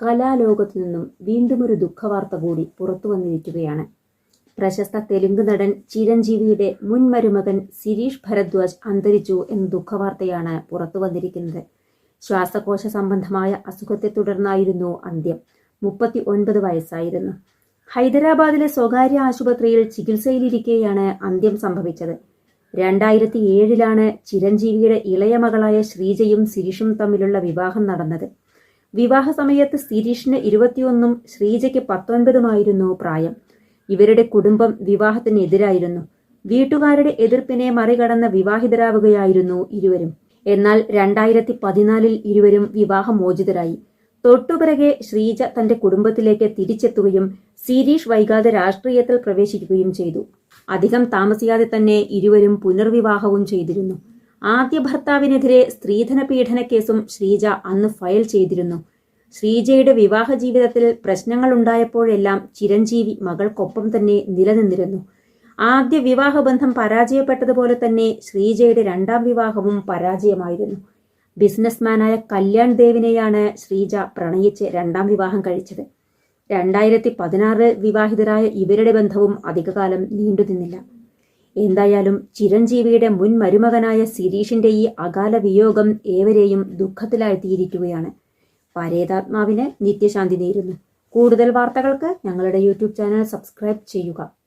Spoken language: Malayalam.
കലാലോകത്തു നിന്നും വീണ്ടും ഒരു ദുഃഖവാർത്ത കൂടി പുറത്തു വന്നിരിക്കുകയാണ്. പ്രശസ്ത തെലുങ്ക് നടൻ ചിരഞ്ജീവിയുടെ മുൻ മരുമകൻ സിരീഷ് ഭരദ്വാജ് അന്തരിച്ചു എന്ന ദുഃഖവാർത്തയാണ് പുറത്തു വന്നിരിക്കുന്നത്. ശ്വാസകോശ സംബന്ധമായ അസുഖത്തെ തുടർന്നായിരുന്നു അന്ത്യം. മുപ്പത്തി ഒൻപത് വയസ്സായിരുന്നു. ഹൈദരാബാദിലെ സ്വകാര്യ ആശുപത്രിയിൽ ചികിത്സയിലിരിക്കെയാണ് അന്ത്യം സംഭവിച്ചത്. രണ്ടായിരത്തി ഏഴിലാണ് ചിരഞ്ജീവിയുടെ ഇളയ മകളായ ശ്രീജയും സിരീഷും തമ്മിലുള്ള വിവാഹം നടന്നത്. വിവാഹ സമയത്ത് സിരീഷിന് ഇരുപത്തിയൊന്നും ശ്രീജയ്ക്ക് പത്തൊൻപതുമായിരുന്നു പ്രായം. ഇവരുടെ കുടുംബം വിവാഹത്തിന് എതിരായിരുന്നു വീട്ടുകാരുടെ എതിർപ്പിനെ മറികടന്ന് വിവാഹിതരാവുകയായിരുന്നു ഇരുവരും. എന്നാൽ രണ്ടായിരത്തി പതിനാലിൽ ഇരുവരും വിവാഹമോചിതരായി. തൊട്ടുപിറകെ ശ്രീജ തന്റെ കുടുംബത്തിലേക്ക് തിരിച്ചെത്തുകയും സിരീഷ് വൈകാതെ രാഷ്ട്രീയത്തിൽ പ്രവേശിക്കുകയും ചെയ്തു. അധികം താമസിയാതെ തന്നെ ഇരുവരും പുനർവിവാഹവും ചെയ്തിരുന്നു. ആദ്യ ഭർത്താവിനെതിരെ സ്ത്രീധന പീഡന കേസും ശ്രീജ അന്ന് ഫയൽ ചെയ്തിരുന്നു. ശ്രീജയുടെ വിവാഹ ജീവിതത്തിൽ പ്രശ്നങ്ങൾ ഉണ്ടായപ്പോഴെല്ലാം ചിരഞ്ജീവി മകൾക്കൊപ്പം തന്നെ നിലനിന്നിരുന്നു. ആദ്യ വിവാഹബന്ധം പരാജയപ്പെട്ടതുപോലെ തന്നെ ശ്രീജയുടെ രണ്ടാം വിവാഹവും പരാജയമായിരുന്നു. ബിസിനസ്മാനായ കല്യാൺ ദേവിനെയാണ് ശ്രീജ പ്രണയിച്ച് രണ്ടാം വിവാഹം കഴിച്ചത്. രണ്ടായിരത്തി പതിനാറിൽ വിവാഹിതരായ ഇവരുടെ ബന്ധവും അധികകാലം നീണ്ടുനിന്നില്ല. എന്തായാലും ചിരഞ്ജീവിയുടെ മുൻ മരുമകനായ സിരീഷിന്റെ ഈ അകാല വിയോഗം ഏവരെയും ദുഃഖത്തിലാഴ്ത്തിയിരിക്കുകയാണ്. പരേതാത്മാവിന് നിത്യശാന്തി നേരുന്നു. കൂടുതൽ വാർത്തകൾക്ക് ഞങ്ങളുടെ യൂട്യൂബ് ചാനൽ സബ്സ്ക്രൈബ് ചെയ്യുക.